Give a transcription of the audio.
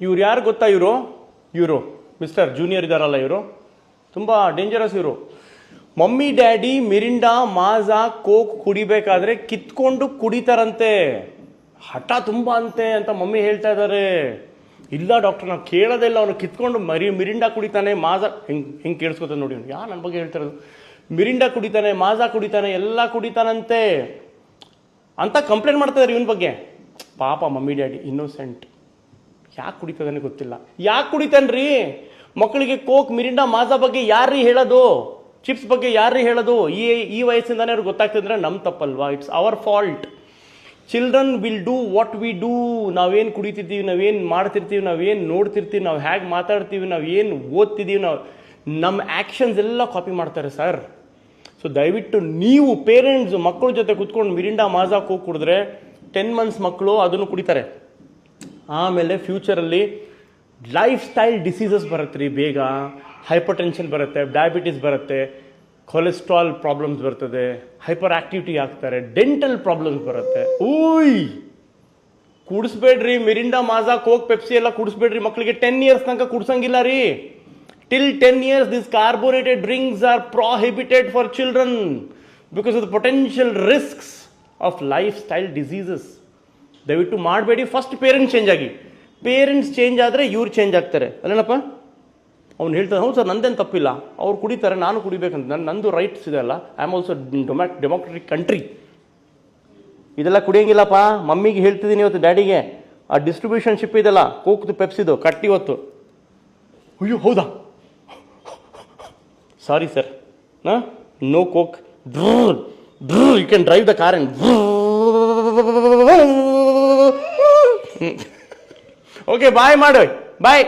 ಇವ್ರು ಯಾರು ಗೊತ್ತಾ ಇವರು? ಇವರು ಮಿಸ್ಟರ್ ಜೂನಿಯರ್ ಇದ್ದಾರಲ್ಲ ಇವರು. ತುಂಬ ಡೇಂಜರಸ್ ಇವರು. Mummy, daddy, Mirinda, Maaza, coke ಕುಡಿಬೇಕಾದ್ರೆ ಕಿತ್ಕೊಂಡು ಕುಡಿತಾರಂತೆ. ಹಠ ತುಂಬ ಅಂತೆ ಅಂತ ಮಮ್ಮಿ ಹೇಳ್ತಾ ಇದ್ದಾರೆ ಇಲ್ಲ ಡಾಕ್ಟರ್ ನಾವು ಕೇಳೋದೇ ಇಲ್ಲ. ಅವನು ಕಿತ್ಕೊಂಡು ಮರಿ, ಮಿರಿಂಡಾ ಕುಡಿತಾನೆ, ಮಾಜಾ ಹಿಂಗೆ ಹಿಂಗೆ ಕೇಳಿಸ್ಕೊತಾನೆ ನೋಡಿ ಅವ್ನು ಯಾ ನನ್ನ ಬಗ್ಗೆ ಹೇಳ್ತಿರೋದು ಮಿರಿಂಡಾ ಕುಡಿತಾನೆ, ಮಾಜಾ ಕುಡಿತಾನೆ, ಎಲ್ಲ ಕುಡಿತಾನಂತೆ. ಅಂತ ಕಂಪ್ಲೇಂಟ್ ಮಾಡ್ತಾ ಇದ್ದಾರೆ ಇವನ ಬಗ್ಗೆ. ಪಾಪ ಮಮ್ಮಿ, ಡ್ಯಾಡಿ ಇನ್ನೋಸೆಂಟ್ ಯಾಕೆ ಕುಡಿತದಾನೆ ಗೊತ್ತಿಲ್ಲ. ಯಾಕೆ ಕುಡಿತಾನ್ರಿ? ಮಕ್ಕಳಿಗೆ ಕೋಕ್, ಮಿರಿಂಡಾ, ಮಾಜಾ ಬಗ್ಗೆ ಯಾರೀ ಹೇಳೋದು? ಚಿಪ್ಸ್ ಬಗ್ಗೆ ಯಾರೀ ಹೇಳೋದು? ಈ ಈ ವಯಸ್ಸಿಂದಾನೇ ಅವ್ರಿಗೆ ಗೊತ್ತಾಗ್ತಿದ್ರೆ ನಮ್ಮ ತಪ್ಪಲ್ವಾ? It's our fault children will do what we do ನಾವೇನು ಕುಡಿತಿದ್ದೀವಿ, ನಾವೇನು ಮಾಡ್ತಿರ್ತೀವಿ, ನಾವೇನು ನೋಡ್ತಿರ್ತೀವಿ, ನಾವು ಹೇಗೆ ಮಾತಾಡ್ತೀವಿ ನಾವು ಏನು ಓದ್ತಿದ್ದೀವಿ, ನಾವು ನಮ್ಮ ಆ್ಯಕ್ಷನ್ಸ್ ಎಲ್ಲ ಕಾಪಿ ಮಾಡ್ತಾರೆ ಸರ್ ಸೊ ದಯವಿಟ್ಟು ನೀವು ಪೇರೆಂಟ್ಸ್ ಮಕ್ಕಳ ಜೊತೆ ಕುತ್ಕೊಂಡು ಮಿರಿಂಡಾ, ಮಾಜಾ ಕೋಕ್ ಕುಡಿದ್ರೆ ಟೆನ್ ಮಂತ್ಸ್ ಮಕ್ಕಳು ಅದನ್ನು ಕುಡಿತಾರೆ. ಆಮೇಲೆ ಫ್ಯೂಚರಲ್ಲಿ ಲೈಫ್ ಸ್ಟೈಲ್ ಡಿಸೀಸಸ್ ಬರುತ್ತೆ ರೀ ಬೇಗ. ಹೈಪರ್ ಟೆನ್ಷನ್ ಬರುತ್ತೆ ಡಯಾಬಿಟೀಸ್ ಬರುತ್ತೆ ಕೊಲೆಸ್ಟ್ರಾಲ್ ಪ್ರಾಬ್ಲಮ್ಸ್ ಬರ್ತದೆ ಹೈಪರ್ ಆಕ್ಟಿವಿಟಿ ಆಗ್ತಾರೆ ಡೆಂಟಲ್ ಪ್ರಾಬ್ಲಮ್ಸ್ ಬರುತ್ತೆ. ಓಯ್ ಕುಡಿಸ್ಬೇಡ್ರಿ, ಮಿರಿಂಡಾ, ಮಾಜಾ ಕೋಕ್ ಪೆಪ್ಸಿ ಎಲ್ಲ ಕುಡಿಸ್ಬೇಡ್ರಿ ಮಕ್ಕಳಿಗೆ ಟೆನ್ ಇಯರ್ಸ್ ತನಕ ಕುಡ್ಸಂಗಿಲ್ಲ ರೀ. Till ten years this carbonated drinks are prohibited for children because of the potential risks of lifestyle diseases ದಯವಿಟ್ಟು ಮಾಡಬೇಡಿ. ಫಸ್ಟ್ ಪೇರೆಂಟ್ಸ್ ಚೇಂಜ್ ಆಗಿ. ಪೇರೆಂಟ್ಸ್ ಚೇಂಜ್ ಆದರೆ ಇವ್ರು ಚೇಂಜ್ ಆಗ್ತಾರೆ. ಅಲ್ಲೇನಪ್ಪ? ಅವ್ನು ಹೇಳ್ತಾನೆ ಹೌದು ಸರ್ ನಂದೇನು ತಪ್ಪಿಲ್ಲ. ಅವ್ರು ಕುಡಿತಾರೆ ನಾನು ಕುಡಿಬೇಕಂತ. ನನ್ನ ನಂದು ರೈಟ್ಸ್ ಇದೆ ಅಲ್ಲ. ಐ ಆಮ್ ಆಲ್ಸೋ ಡೊಮ್ಯಾಕ್ ಡೆಮೋಕ್ರೆಟಿಕ್ ಕಂಟ್ರಿ ಇದೆಲ್ಲ ಕುಡಿಯಂಗಿಲ್ಲಪ್ಪ. ಮಮ್ಮಿಗೆ ಹೇಳ್ತಿದ್ದೀನಿ ಇವತ್ತು ಡ್ಯಾಡಿಗೆ. ಆ ಡಿಸ್ಟ್ರಿಬ್ಯೂಷನ್ ಶಿಪ್ ಇದೆಲ್ಲ ಕೋಕ್ದು ಪೆಪ್ಸಿದು ಕಟ್ಟಿ ಇವತ್ತು. ಅಯ್ಯೋ ಹೌದಾ? ಸಾರಿ ಸರ್ ಹಾಂ? No coke you can drive the car and okay bye ಮಾಡು ಬಾಯ್